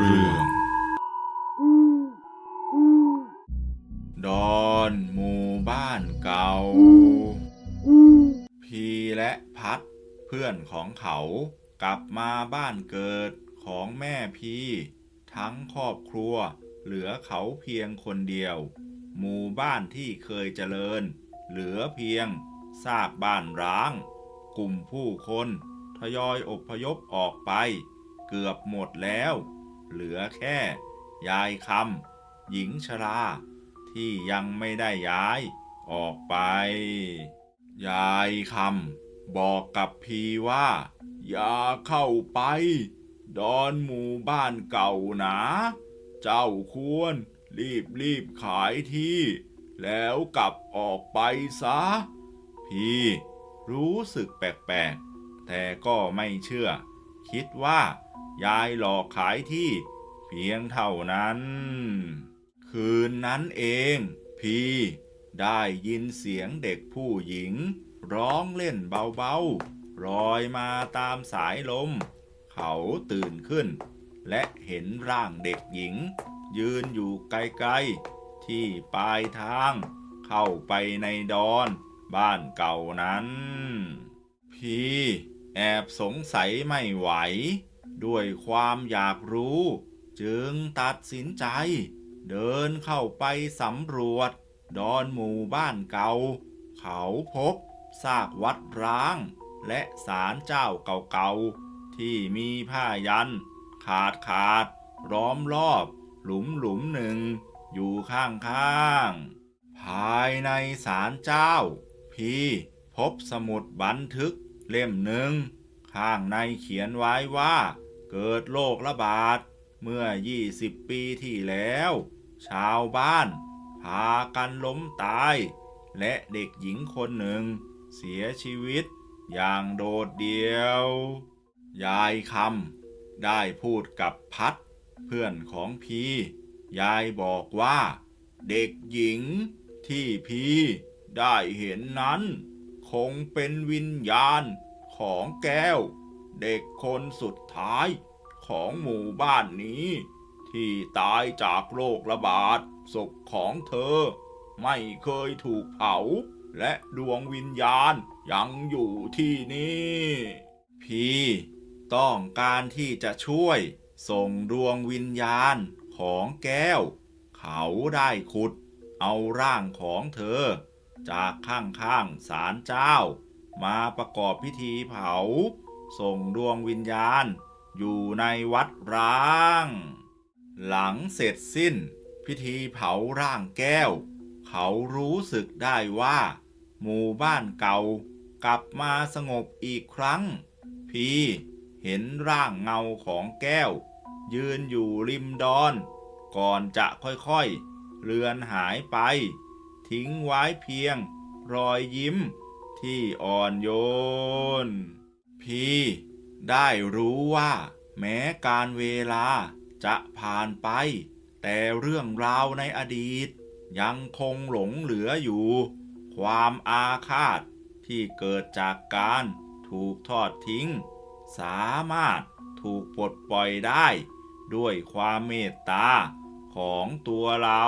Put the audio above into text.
เรื่อง ดอนหมู่บ้านเก่า พีและพัดเพื่อนของเขากลับมาบ้านเกิดของแม่พีทั้งครอบครัวเหลือเขาเพียงคนเดียว หมู่บ้านที่เคยเจริญ เหลือเพียงซากบ้านร้าง กลุ่มผู้คนทยอยอพยพออกไป เกือบหมดแล้ว เหลือแค่ ยายคำหญิงชรา ที่ยังไม่ได้ย้ายออกไป ยายคำบอกกับพีว่า อย่าเข้าไป ดอนหมู่บ้านเก่านะเจ้าควรรีบรีบขายที่ แล้วกลับออกไปซะ พี่รู้สึกแปลกๆ แต่ก็ไม่เชื่อ คิดว่า ยายหลอกขายที่เพียงเท่านั้น คืนนั้นเอง พี่ได้ยินเสียงเด็กผู้หญิง ร้องเล่นเบาๆลอยมาตามสายลม เขาตื่นขึ้น และเห็นร่างเด็กหญิง ยืนอยู่ไกลๆ ที่ปลายทาง เข้าไปในดอนบ้านเก่านั้น พี่แอบสงสัยไม่ไหว ด้วยความอยากรู้ จึงตัดสินใจ เดินเข้าไปสำรวจ ดอนหมู่บ้านเก่า เขาพบซากวัดร้าง และศาลเจ้าเก่าๆ ที่มีผ้ายัน ขาดขาดๆล้อมรอบ หลุมหลุมหนึ่ง อยู่ข้างๆ ภายในศาลเจ้า พี่พบสมุดบันทึกเล่มหนึ่ง ข้างในเขียนไว้ว่า เกิดโรคระบาด เมื่อ 20 ปีที่แล้ว ชาวบ้าน พากันล้มตาย และเด็กหญิงคนหนึ่ง เสียชีวิต อย่างโดดเดี่ยว ยายคำได้พูดกับพัด เพื่อนของพียายบอกว่า เด็กหญิงที่พีได้เห็นนั้น คงเป็นวิญญาณของแก้ว เด็กคนสุดท้ายของหมู่บ้านนี้ ที่ตายจากโรคระบาดศพของเธอ ไม่เคยถูกเผา และดวงวิญญาณยังอยู่ที่นี่ พี่ต้องการที่จะช่วยส่งดวงวิญญาณของแก้ว เขาได้ขุด เอาร่างของเธอ จากข้างๆศาลเจ้า มาประกอบพิธีเผา ส่งดวงวิญญาณ อยู่ในวัดร้าง หลังเสร็จสิ้น พิธีเผาร่างแก้ว เขารู้สึกได้ว่า หมู่บ้านเก่ากลับมาสงบอีกครั้ง พีเห็นร่างเงาของแก้ว ยืนอยู่ริมดอน ก่อนจะค่อยๆ เลือนหายไป ทิ้งไว้เพียงรอยยิ้มที่อ่อนโยน พี่ได้รู้ว่า แม้การเวลาจะผ่านไป แต่เรื่องราวในอดีต ยังคงหลงเหลืออยู่ ความอาฆาตที่เกิดจากการถูกทอดทิ้ง สามารถถูกปลดปล่อยได้ ด้วยความเมตตาของตัวเรา